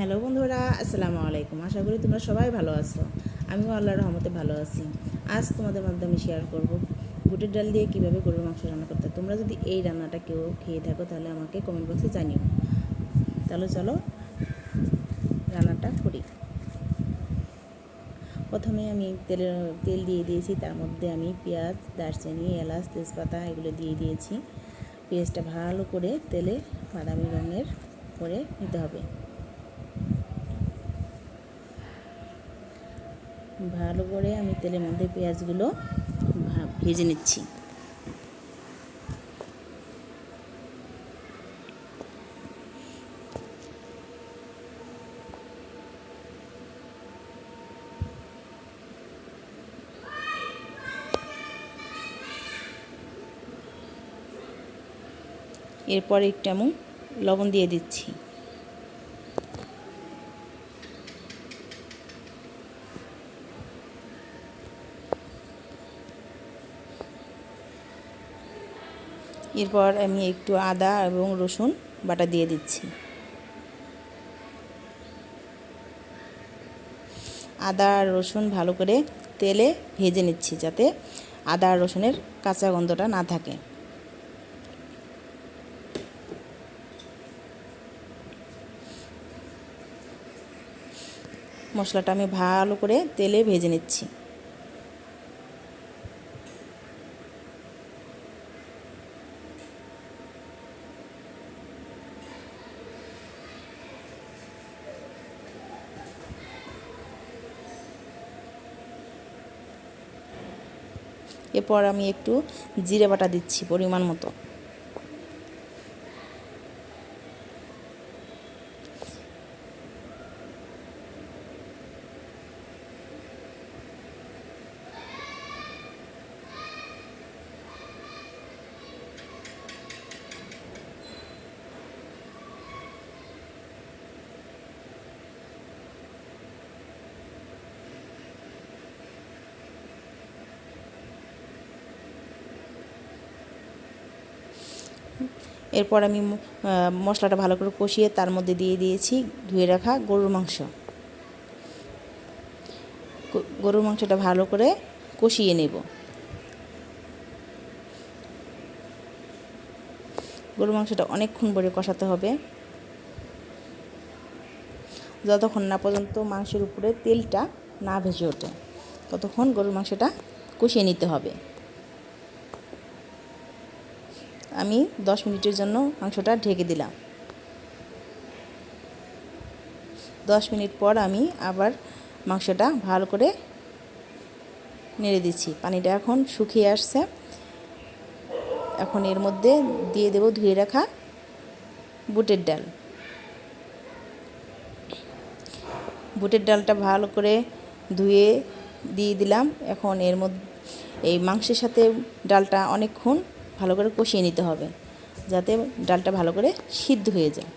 Hello বন্ধুরা, আসসালামু আলাইকুম। আশা করি তোমরা সবাই ভালো আছো। আমিও আল্লাহর রহমতে ভালো আছি। আজ তোমাদের মাধ্যমে শেয়ার করব বুটের ডাল দিয়ে কীভাবে গরুর মাংস রান্না করতে তোমরা যদি এই রান্নাটা কেউ খেয়ে থাকো, তাহলে আমাকে কমেন্ট বক্সে জানিও। তাহলে চলো রান্নাটা করি। প্রথমে আমি তেল তেল দিয়ে দিয়েছি। তার মধ্যে আমি পেঁয়াজ, দারচিনি, এলাচ, তেজপাতা এগুলো দিয়ে দিয়েছি। পেঁয়াজটা ভালো করে তেলে বাদামি রঙের করে নিতে হবে। ভালো করে আমি তেলের মধ্যে পেঁয়াজগুলো ভেজে নিচ্ছি। এরপর একটু আমি লবণ দিয়ে দিচ্ছি। এরপর আমি একটু আদা এবং রসুন বাটা দিয়ে দিচ্ছি। আদা আর রসুন ভালো করে তেলে ভেজে নিচ্ছি যাতে আদা আর রসুনের কাঁচা গন্ধটা না থাকে। মশলাটা আমি ভালো করে তেলে ভেজে নিচ্ছি। এরপর আমি একটু জিরে বাটা দিচ্ছি পরিমাণ মতো। এরপর আমি মশলাটা ভালো করে কষিয়ে তার মধ্যে দিয়ে দিয়েছি, ধুয়ে রাখা গরুর মাংস। গরুর মাংসটা ভালো করে কষিয়ে নেব। গরুর মাংসটা অনেকক্ষণ ধরে কষাতে হবে। যতক্ষণ না পর্যন্ত মাংসের উপরে তেলটা না ভেজে ওঠে, ততক্ষণ গরুর মাংসটা কষিয়ে নিতে হবে। আমি দশ মিনিটের জন্য মাংসটা ঢেকে দিলাম। দশ মিনিট পর আমি আবার মাংসটা ভালো করে নেড়ে দিচ্ছি। পানিটা এখন শুকিয়ে আসছে। এখন এর মধ্যে দিয়ে দেব ধুয়ে রাখা বুটের ডাল। বুটের ডালটা ভালো করে ধুয়ে দিয়ে দিলাম। এখন এর মধ্যে এই মাংসের সাথে ডালটা অনেকক্ষণ ভালো করে কষিয়ে নিতে হবে, যাতে ডালটা ভালো করে সিদ্ধ হয়ে যায়।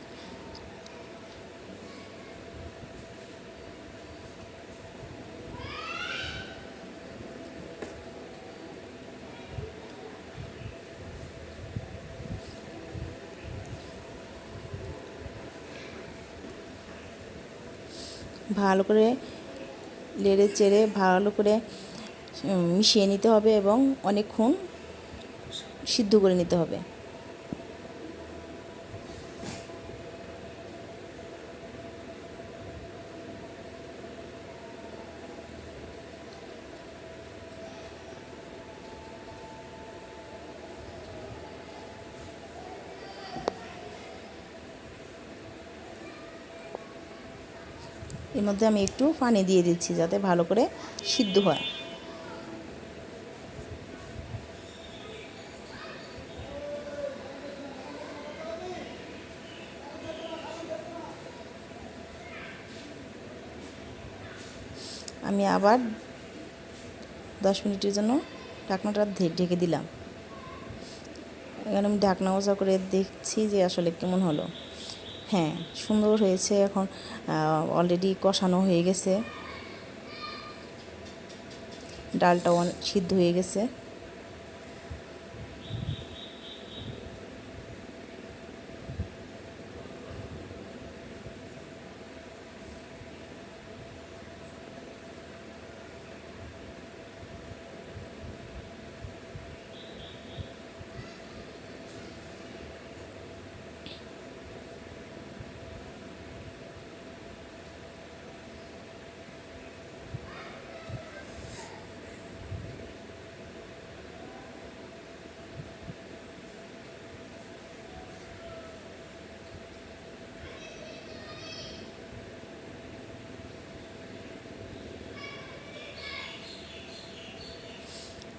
ভালো করে লেড়ে চেড়ে ভালো করে মিশিয়ে নিতে হবে এবং অনেকক্ষণ সিদ্ধ করে নিতে হবে। এর মধ্যে আমি একটু পানি দিয়ে দিচ্ছি যাতে ভালো করে সিদ্ধ হয়। আমি আবার দশ মিনিটের জন্য ঢাকনাটা ঢেকে দিলাম। এখানে আমি ঢাকনা ওজা করে দেখছি যে আসলে কেমন হলো। হ্যাঁ সুন্দর হয়েছে এখন অলরেডি কষানো হয়ে গেছে। ডালটা সিদ্ধ হয়ে গেছে।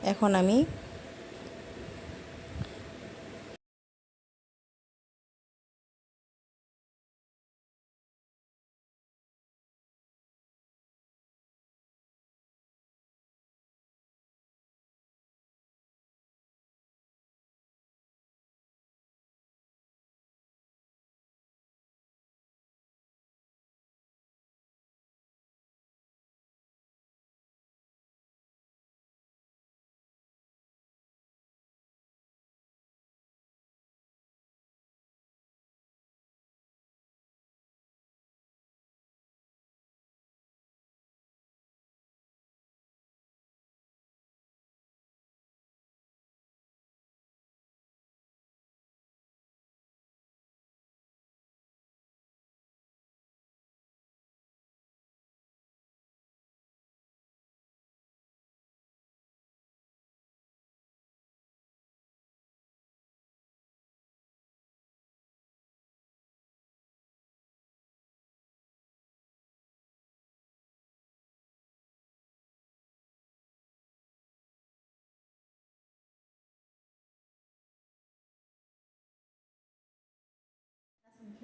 এখন আমি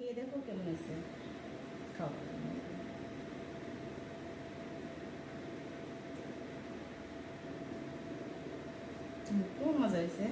খেয়ে দেখো কেমন হয়েছে খাও। খুব মজা হয়েছে।